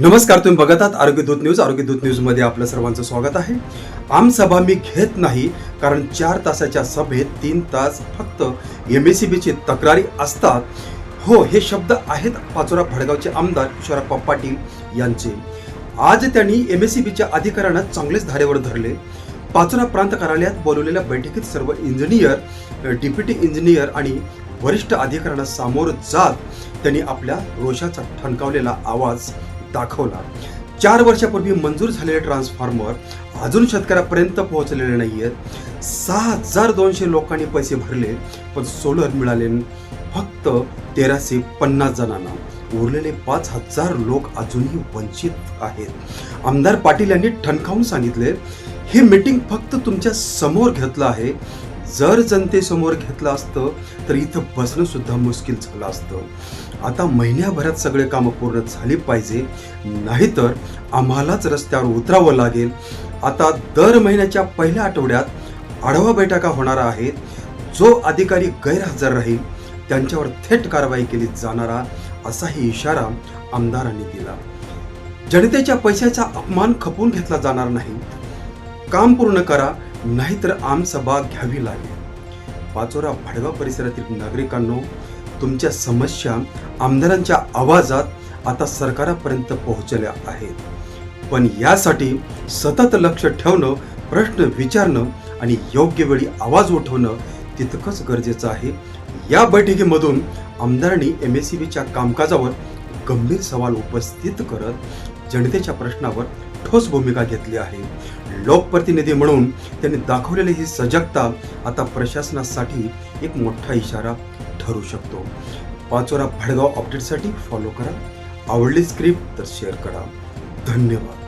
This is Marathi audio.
नमस्कार तुम्ही बघत आहात आरोग्यदूत न्यूज. आरोग्य दूत आपलं सर्वांचं स्वागत आहे. आमसभा मी घेत नाही कारण चार तासाच्या सभेत तीन तास फक्त एम एस सी बीची तक्रारी असतात. हो हे शब्द आहेत पाचोरा भडगावचे आमदार किशोरप्पा पाटील यांचे. आज त्यांनी एम एस सी बीच्या अधिकाऱ्यांना चांगलेच धारेवर धरले. पाचोरा प्रांत कार्यालयात बोलवलेल्या बैठकीत सर्व इंजिनियर डिप्युटी इंजिनियर आणि वरिष्ठ अधिकाऱ्यांना सामोर जात त्यांनी आपल्या रोषाचा ठणकावलेला आवाज दाखवला. चार वर्षापूर्वी मंजूर झालेले ट्रान्सफॉर्मर अजून शेतकऱ्यापर्यंत पोहोचलेले नाहीयेत. सहा हजार दोनशे लोकांनी पैसे भरले पण सोलर मिळाले फक्त तेराशे पन्नास जणांना. उरलेले पाच हजार लोक अजूनही वंचित आहेत. आमदार पाटील यांनी ठणकावून सांगितले हे मीटिंग फक्त तुमच्यासमोर घेतलं आहे. जर जनतेसमोर घेतलं असतं तर इथं बसणं सुद्धा मुश्किल झालं असतं. आता महिन्याभरात सगळे कामं पूर्ण झाली पाहिजे नाहीतर आम्हालाच रस्त्यावर उतरावं लागेल. आता दर महिन्याच्या पहिल्या आठवड्यात आढावा बैठका होणार आहेत. जो अधिकारी गैरहजर राहील त्यांच्यावर थेट कारवाई केली जाणारा असाही इशारा आमदारांनी दिला. जनतेच्या पैशाचा अपमान खपून घेतला जाणार नाही. काम पूर्ण करा नाहीतर आमसभा घ्यावी लागेल. पाचोरा भाडगाव परिसरातील नागरिकांनो तुमच्या समस्या आमदारांच्या आवाजात आता सरकारापर्यंत पोहोचल्या आहेत. पण यासाठी सतत लक्ष ठेवणं प्रश्न विचारणं आणि योग्य वेळी आवाज उठवणं तितकंच गरजेचं आहे. या बैठकीमधून आमदारांनी एम एस सी बीच्या कामकाजावर गंभीर सवाल उपस्थित करत जनतेच्या प्रश्नावर ठोस भूमिका घेतली आहे. लोकप्रतिनिधी म्हणून त्यांनी दाखवलेली ही सजगता आता प्रशासनासाठी एक मोठा इशारा ठरू शकतो. पाचोरा भडगाव अपडेटसाठी फॉलो करा. आवडली स्क्रिप्ट तर शेअर करा. धन्यवाद.